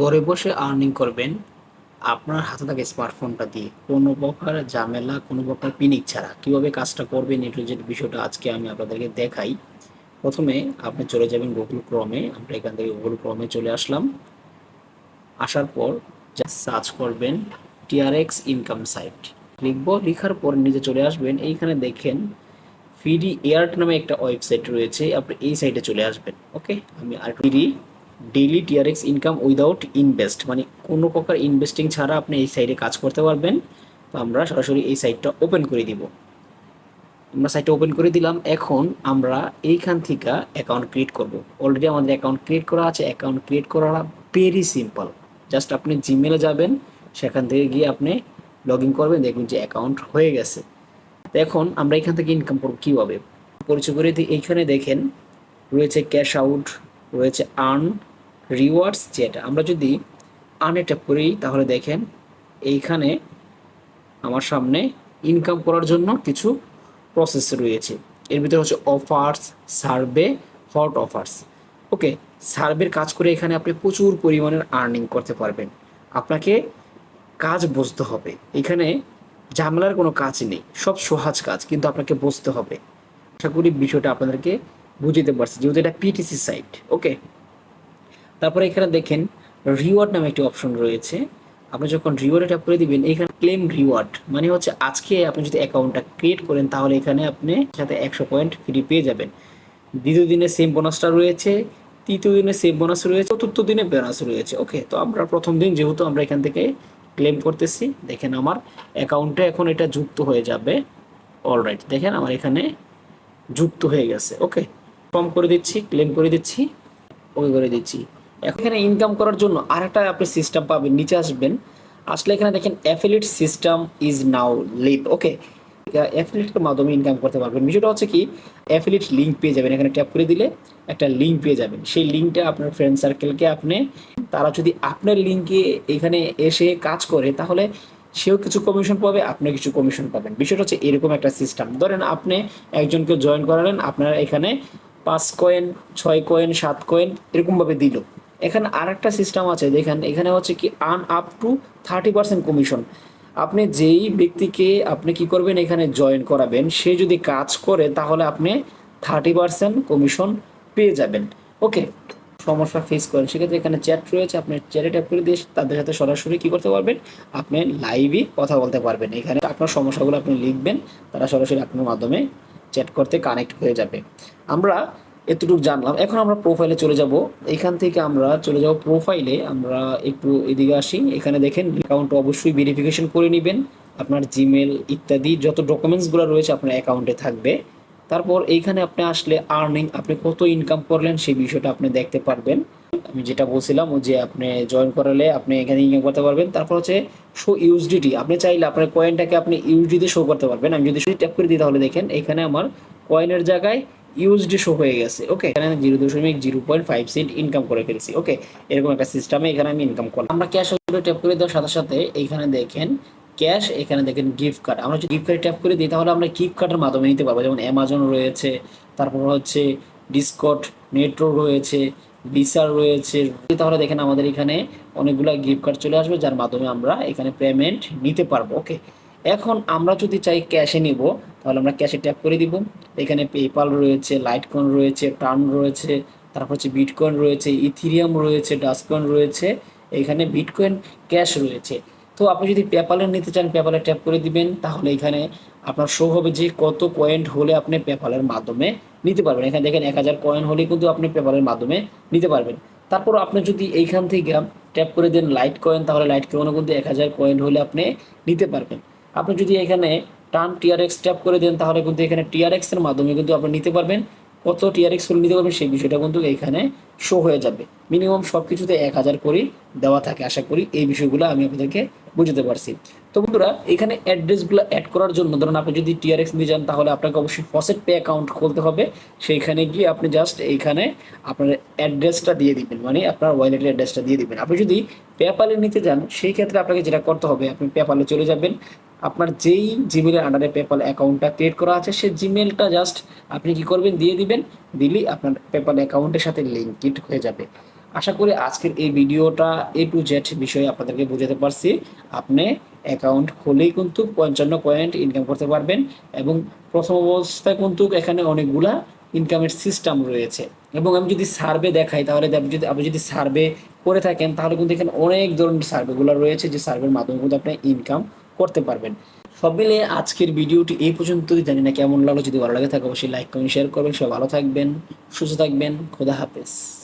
ঘরে বসে আর্নিং করবেন। আপনার হাতে থাকা স্মার্টফোনটা দিয়ে। কোনো প্রকার ঝামেলা, কোনো প্রকার পিনিক ছাড়া। কীভাবে কাজটা করবেন এ টু জেড বিষয়টা আজকে আমি আপনাদেরকে দেখাই। প্রথমে আপনি চলে যাবেন গুগল ক্রমে আমরা এখান থেকে গুগল ক্রমে চলে আসলাম। আসার পর সার্চ করবেন টিআরএক্স ইনকাম সাইট লিখব, লিখার পর নিজে চলে আসবেন। এইখানে দেখেন ফিডি এয়ার্ট নামে একটা ওয়েবসাইট রয়েছে। আপনি এই সাইটে চলে আসবেন। ওকে আমি আর ফিডি daily TRX income without invest মানে কোনো প্রকার ইনভেস্টিং ছাড়া আপনি এই সাইটে কাজ করতে পারবেন। তো আমরা সরাসরি এই সাইটটা ওপেন করে দিব। আমরা সাইটটা ওপেন করে দিলাম। এখন আমরা এইখান থেকে অ্যাকাউন্ট ক্রিয়েট করব। অলরেডি আমাদের অ্যাকাউন্ট ক্রিয়েট করা আছে। অ্যাকাউন্ট ক্রিয়েট করা ভেরি সিম্পল জাস্ট আপনি জিমেলে যাবেন। সেখান থেকে গিয়ে আপনি লগ ইন করবেন। দেখবেন যে অ্যাকাউন্ট হয়ে গেছে। তো এখন আমরা এখান থেকে ইনকাম করব কীভাবে? পরিচয় করে দিই। এইখানে দেখেন, রয়েছে ক্যাশ আউট রয়েছে আর্ন রিওয়ার্ডস যেটা, আমরা যদি আর্নে ট্যাপ করি, তাহলে দেখেন এইখানে আমার সামনে ইনকাম করার জন্য কিছু প্রসেস রয়েছে। এর ভিতরে হচ্ছে offers survey hot offers okay সার্ভের কাজ করে এখানে আপনি প্রচুর পরিমাণের আর্নিং করতে পারবেন। আপনাকে কাজ বুঝতে হবে। এখানে ঝামেলার কোনো কাজ নেই, সব সহজ কাজ, কিন্তু আপনাকে বুঝতে হবে। আশা করি বিষয়টা আপনাদেরকে বুঝতে পারছি, যেহেতু এটা পিটিসি সাইট ওকে তারপরে এখানে দেখেন রিওয়ার্ড নামে একটি অপশন রয়েছে। আপনি যখন রিওয়ার্ড ট্যাপ করে দিবেন, এখানে ক্লেম রিওয়ার্ড মানে হচ্ছে আজকে আপনি যদি অ্যাকাউন্টটা ক্রিয়েট করেন, তাহলে এখানে আপনি সাথে একশো পয়েন্ট ফ্রি পেয়ে যাবেন। দ্বিতীয় দিনে সেম বোনাসটা রয়েছে, তৃতীয় দিনে সেম বোনাস রয়েছে, চতুর্থ দিনে বোনাস রয়েছে। ওকে তো আমরা প্রথম দিন যেহেতু আমরা এখান থেকে ক্লেম করতেছি, দেখেন আমার অ্যাকাউন্টে এখন এটা যুক্ত হয়ে যাবে। অলরাইট দেখেন আমার এখানে যুক্ত হয়ে গেছে। ওকে ফর্ম করে দিচ্ছি ক্লেম করে দিচ্ছি ওকে করে দিচ্ছি। এখানে ইনকাম করার জন্য আরেকটা আপনি সিস্টেম পাবেন, নিচে আসবেন। আসলে এখানে দেখেন affiliate system is now live okay অ্যাফিলিয়েটের মাধ্যমে ইনকাম করতে পারবেন। বিষয়টা হচ্ছে কি অ্যাফিলিট লিঙ্ক পেয়ে যাবেন। এখানে ট্যাপ করে দিলে একটা লিঙ্ক পেয়ে যাবেন। সেই লিঙ্কটা আপনার ফ্রেন্ড সার্কেলকে আপনি, তারা যদি আপনার লিঙ্কে এখানে এসে কাজ করে, তাহলে সেও কিছু কমিশন পাবে আপনি কিছু কমিশন পাবেন। বিষয়টা হচ্ছে এরকম একটা সিস্টেম ধরেন আপনি একজনকে জয়েন করালেন, আপনার এখানে পাঁচ কয়েন ছয় কয়েন সাত কয়েন এরকমভাবে দিল। এখানে আর একটা সিস্টেম আছে, দেখেন, এখানে হচ্ছে কি earn up to thirty percent commission আপনি যেই ব্যক্তিকে আপনি কি করবেন, এখানে জয়েন করাবেন, সে যদি কাজ করে, তাহলে আপনি থার্টি পার্সেন্ট কমিশন পেয়ে যাবেন। ওকে সমস্যা ফেস করেন। সেক্ষেত্রে এখানে চ্যাট রয়েছে, আপনি চ্যাটে ট্যাপ করে দিয়ে তাদের সাথে সরাসরি কি করতে পারবেন, আপনি লাইভই কথা বলতে পারবেন। এখানে আপনার সমস্যাগুলো আপনি লিখবেন, তারা সরাসরি আপনার মাধ্যমে চ্যাট করতে কানেক্ট হয়ে যাবে। আমরা এতটুকু জানলাম। এখন আমরা প্রোফাইলে চলে যাব। এখান থেকে আমরা চলে যাব প্রোফাইলে আমরা একটু এদিকে আসি। এখানে দেখেন অ্যাকাউন্ট অবশ্যই ভেরিফিকেশন করে নেবেন। আপনার জিমেল ইত্যাদি যত ডকুমেন্টসগুলো রয়েছে আপনার অ্যাকাউন্টে থাকবে। তারপর এইখানে আপনি আসলে আর্নিং আপনি কত ইনকাম করলেন সেই বিষয়টা আপনি দেখতে পারবেন। আমি যেটা বলছিলাম যে আপনি জয়েন করালে আপনি এখানে ইনকাম করতে পারবেন। তারপর হচ্ছে শো ইউজডিটি আপনি চাইলে আপনার কয়েনটাকে আপনি ইউজডিতে শো করতে পারবেন। আমি যদি ট্যাপ করে দিই তাহলে দেখেন, এখানে আমার কয়েনের জায়গায় ইউএসডি শো হয়ে গেছে ওকে এখানে জিরো দশমিক zero point five cent income করে ফেলছি ওকে এরকম একটা সিস্টেমে এখানে আমি ইনকাম করলাম। আমরা ক্যাশ ট্যাপ করে দেওয়ার সাথে সাথে এইখানে দেখেন ক্যাশ এখানে দেখেন গিফট কার্ড আমরা যদি গিফট কার্ড ট্যাপ করে দিই, তাহলে আমরা গিফট কার্ডের মাধ্যমে নিতে পারব। যেমন অ্যামাজন রয়েছে, তারপর হচ্ছে ডিসকট নেট্রো রয়েছে বিসার রয়েছে। তাহলে দেখেন আমাদের এখানে অনেকগুলো গিফট কার্ড চলে আসবে, যার মাধ্যমে আমরা এখানে পেমেন্ট নিতে পারব ওকে এখন আমরা যদি চাই ক্যাশে নিব, তাহলে আমরা ক্যাশে ট্যাপ করে দিব। এখানে পেপাল রয়েছে লাইটকয়েন রয়েছে টার্ন রয়েছে, তারপর হচ্ছে বিটকয়েন রয়েছে ইথিরিয়াম রয়েছে ডাসকয়েন রয়েছে, এখানে বিটকয়েন ক্যাশ রয়েছে। তো আপনি যদি পেপালের নিতে চান পেপালে ট্যাপ করে দিবেন, তাহলে এখানে আপনার শো হবে যে কত পয়েন্ট হলে আপনি পেপালের মাধ্যমে নিতে পারবেন। এখানে দেখেন এক হাজার কয়েন হলে কিন্তু আপনি পেপালের মাধ্যমে নিতে পারবেন। তারপর আপনি যদি এইখান থেকে ট্যাপ করে দেন লাইট কয়েন তাহলে লাইট কয়েনও কিন্তু এক হাজার কয়েন হলে আপনি নিতে পারবেন। আপনি যদি এখানে টার্ন টিআরএক্স ট্যাপ করে দেন, তাহলে কিন্তু এখানে টিআরএক্সের মাধ্যমে কিন্তু আপনি নিতে পারবেন। কত টিআরএক্স নিতে পারবেন সেই বিষয়টা কিন্তু এখানে শো হয়ে যাবে। মিনিমাম সব কিছুতে এক হাজার করেই দেওয়া থাকে। আশা করি এই বিষয়গুলো আমি আপনাদেরকে বুঝতে পারছি। তো বন্ধুরা, এখানে অ্যাড্রেসগুলো অ্যাড করার জন্য ধরুন আপনি যদি টিআরএক্স নিয়ে যান, তাহলে আপনাকে অবশ্যই ফসেট পে অ্যাকাউন্ট খুলতে হবে। সেইখানে গিয়ে আপনি জাস্ট এইখানে আপনার অ্যাড্রেসটা দিয়ে দিবেন। মানে আপনার ওয়ালেটের অ্যাড্রেসটা দিয়ে দিবেন। আপনি যদি পেপালে নিতে যান, সেই ক্ষেত্রে আপনাকে যেটা করতে হবে, আপনি পেপালে চলে যাবেন। আপনার যেই জিমেলের আন্ডারে পেপাল অ্যাকাউন্টটা ক্রিয়েট করা আছে, সেই জিমেলটা জাস্ট আপনি কি করবেন, দিয়ে দিবেন। দিলেই আপনার পেপাল অ্যাকাউন্টের সাথে লিঙ্ক হয়ে যাবে। আশা করি আজকের এই ভিডিওটা এ টু জেড বিষয়ে আপনাদেরকে বোঝাতে পারছি। আপনি অ্যাকাউন্ট খুলেই কিন্তু পঞ্চান্ন পয়েন্ট ইনকাম করতে পারবেন এবং প্রথম অবস্থায় কিন্তু এখানে অনেকগুলা ইনকামের সিস্টেম রয়েছে। এবং আমি যদি সার্ভে দেখাই, তাহলে আপনি যদি আপনি যদি সার্ভে করে থাকেন, তাহলে কিন্তু এখানে অনেক ধরনের সার্ভেগুলো রয়েছে, যে সার্ভের মাধ্যমে কিন্তু আপনি ইনকাম করতে পারবেন। সব মিলে আজকের ভিডিওটি এই পর্যন্তই। জানি না কেমন লাগল, যদি ভালো লাগে থাকে অবশ্যই লাইক কমেন্ট শেয়ার করবেন। সবাই ভালো থাকবেন, সুস্থ থাকবেন। খোদা হাফেজ।